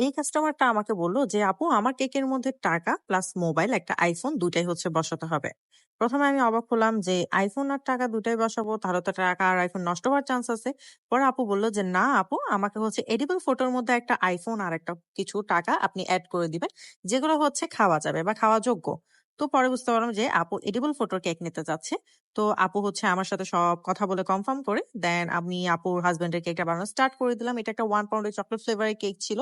এই কাস্টমারটা আমাকে বলল যে, "আপু আমার কেকের মধ্যে টাকা প্লাস মোবাইল, একটা আইফোন দুটাই হচ্ছে বসাতে হবে।" প্রথমে আমি অবাক হলাম যে আইফোন আর টাকা দুটাই বসাবো, তাহলে তো টাকা আর আইফোন নষ্ট হওয়ার চান্স আছে। পরে আপু বলল যে, "না আপু আমাকে হচ্ছে এডিবল ফটোর মধ্যে একটা আইফোন আর একটা কিছু টাকা আপনি অ্যাড করে দিবেন, যেগুলো হচ্ছে খাওয়া যাবে বা খাওয়া যোগ্য।" তো পরে বুঝতে পারলাম যে আপু এডিবল ফটোর কেক নিতে চাচ্ছে। তো আপু হচ্ছে আমার সাথে সব কথা বলে কনফার্ম করে দেন আমি আপুর হাসব্যান্ডের কেকটা বানানো স্টার্ট করে দিলাম। এটা একটা 1 পাউন্ডের চকোলেট ফ্লেভারের কেক ছিল।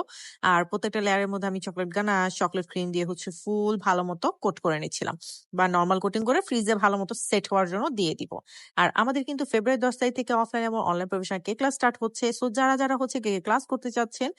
আর প্রত্যেকটা লেয়ারের মধ্যে আমি চকোলেট গানাশ, চকোলেট ক্রিম দিয়ে হচ্ছে ফুল ভালোমতো কোট করে নিচ্ছিলাম। বা নরমাল কোটিং করে ফ্রিজে ভালোমতো সেট হওয়ার জন্য দিয়ে দিব। আর আমাদের কিন্তু ফেব্রুয়ারি ১০ তারিখ থেকে অফলাইন এবং online professional cake class start হচ্ছে। সো যারা, যারা হচ্ছে কেকের ক্লাস করতে চাচ্ছেন,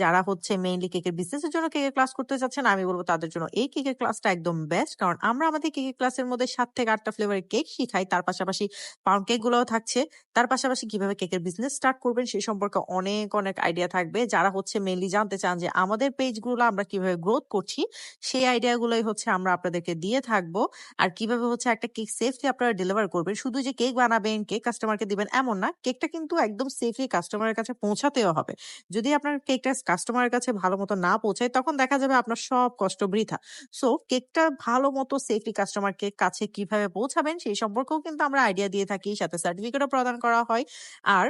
যারা হচ্ছে মেইনলি কেকের বিজনেসের জন্য কেকের ক্লাস করতে চাচ্ছেন, আমি বলব তাদের জন্য এই কেকের ক্লাসটা একদম বেস্ট। কারণ আমরা আমাদের কেকের ক্লাসের মধ্যে ৭ থেকে ৮ টা ফ্লেভারের কেক শিখাই। তার পাশাপাশি পাউন্ড কেক গুলোও থাকছে। তার পাশাপাশি কীভাবে কেকের বিজনেস স্টার্ট করবেন সে সম্পর্কে অনেক, অনেক আইডিয়া থাকবে। যারা হচ্ছে মেইনলি জানতে চান যে আমাদের পেজগুলো আমরা কীভাবে গ্রোথ করছি, সেই আইডিয়া গুলোই হচ্ছে আমরা আপনাদেরকে দিয়ে থাকব। আর কীভাবে হচ্ছে একটা কেক সেফলি আপনারা ডেলিভার করবেন। শুধু যে কেক বানাবেন, কেক কাস্টমারকে দিবেন এমন না। কেকটা কিন্তু একদম সেফলি কাস্টমারের কাছে পৌঁছাতেও হবে। যদি আপনার কেকটা কাস্টমারের কাছে ভালো মতো না পৌঁছায় তখন দেখা যাবে আপনার সব কষ্ট বৃথা। সো কেকটা ভালো মতো সেফলি কাস্টমারকে কাছে কীভাবে পৌঁছাবেন সেই সম্পর্কেও কিন্তু আমরা আইডিয়া দিয়ে থাকি। সাথে সার্টিফিকেটও প্রদান করা হয়। আর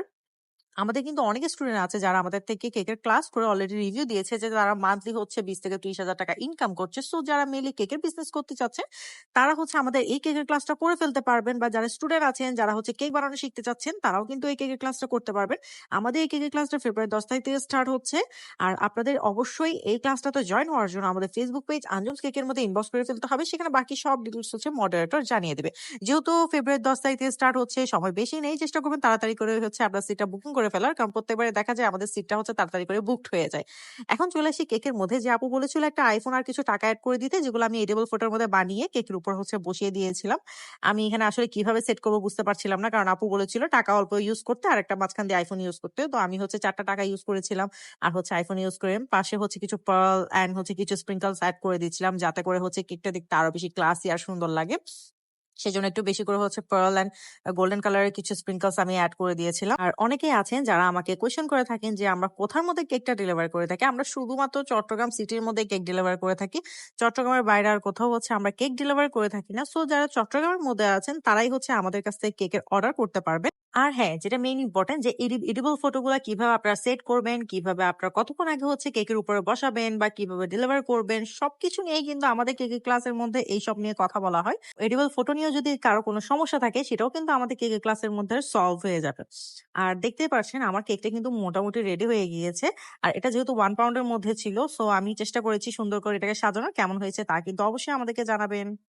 আমাদের কিন্তু অনেক স্টুডেন্ট আছে যারা আমাদের থেকে কেকের ক্লাস করে অলরেডি রিভিউ দিয়েছে যে তারা মান্থলি হচ্ছে ২০ থেকে ৩০,০০০ টাকা ইনকাম করছে। সো যারা মেইনলি কেকের বিজনেস করতে চাচ্ছে, তারা হচ্ছে আমাদের এই কেকের ক্লাসটা করে ফেলতে পারবেন বা যারা স্টুডেন্ট আছেন, যারা হচ্ছে কেক বানানো শিখতে চাচ্ছেন, তারাও কিন্তু এই কেকের ক্লাসটা করতে পারবেন। আমাদের এই কেকের ক্লাসটা ফেব্রুয়ারি ১০ তারিখ থেকে স্টার্ট হচ্ছে। আর আপনাদের অবশ্যই এই ক্লাসটাতে জয়েন হওয়ার জন্য আমাদের ফেসবুক পেজ আঞ্জুমস কেকের মধ্যে ইনবক্স করে ফেলতে হবে। সেখানে বাকি সব ডিটেলস হচ্ছে মডারেটর জানিয়ে দেবে। যেহেতু ফেব্রুয়ারি ১০ তারিখ থেকে স্টার্ট হচ্ছে, সময় বেশি নেই। চেষ্টা করবেন তাড়াতাড়ি করে হচ্ছে আপনার সিটটা বুকিং করে ফেলার। কারণ প্রত্যেকবারে দেখা যায় আমাদের সিটটা হচ্ছে তাড়াতাড়ি করে বুকড হয়ে যায়। এখন চলে আসি কেকের মধ্যে যে আপু বলেছিল একটা আইফোন আর কিছু টাকা এড করে দিতে, যেগুলো আমি এডিবল ফটোর মধ্যে বানিয়ে কেকের উপর হচ্ছে বসিয়ে দিয়েছিলাম। আমি এখানে আসলে কীভাবে সেট করব বুঝতে পারছিলাম না। কারণ আপু বলেছিল টাকা অল্প ইউজ করতে আর একটা মাঝখান দিয়ে আইফোন ইউজ করতে। তো আমি হচ্ছে চারটা টাকা ইউজ করেছিলাম। আর হচ্ছে আইফোন ইউজ করে পাশে হচ্ছে কিছু পার্ল অ্যান্ড হচ্ছে কিছু স্প্রিংকলস অ্যাড করে দিচ্ছিলাম। যাতে করে হচ্ছে কেকটা দেখতে আরও বেশি ক্লাসি আর সুন্দর লাগে। সেজন্য একটু বেশি করে হচ্ছে পার্ল অ্যান্ড গোল্ডেন কালারের কিছু স্প্রিংকলস আমি এড করে দিয়েছিলাম। আর অনেকেই আছেন যারা আমাকে কোয়েশ্চেন করে থাকেন যে আমরা কোথার মধ্যে কেকটা ডেলিভার করে থাকি। আমরা শুধুমাত্র চট্টগ্রাম সিটির মধ্যে কেক ডেলিভার করে থাকি। চট্টগ্রামের বাইরে আর কোথাও হচ্ছে আমরা কেক ডেলিভার করে থাকি না। সো যারা চট্টগ্রামের মধ্যে আছেন তারাই হচ্ছে আমাদের কাছ থেকে কেকের অর্ডার করতে পারবেন। আর হ্যাঁ, যেটা মেইন ইম্পোর্টেন্ট যে এডি এডিবল ফটোগুলা কীভাবে আপনারা সেট করবেন, কীভাবে আপনারা কতক্ষণ আগে হচ্ছে কেকের উপরে বসাবেন বা কীভাবে ডেলিভার করবেন সবকিছু নিয়েই কিন্তু আমাদের কেকের ক্লাসের মধ্যে এইসব নিয়ে কথা বলা হয়। এডিবল ফটো নিয়েও যদি কারও কোনো সমস্যা থাকে, সেটাও কিন্তু আমাদের কেকের ক্লাসের মধ্যে সলভ হয়ে যাবে। আর দেখতে পাচ্ছেন, আমার কেকটা কিন্তু মোটামুটি রেডি হয়ে গিয়েছে। আর এটা যেহেতু ওয়ান পাউন্ডের মধ্যে ছিল সো আমি চেষ্টা করেছি সুন্দর করে এটাকে সাজানোর। কেমন হয়েছে তা কিন্তু অবশ্যই আমাদেরকে জানাবেন।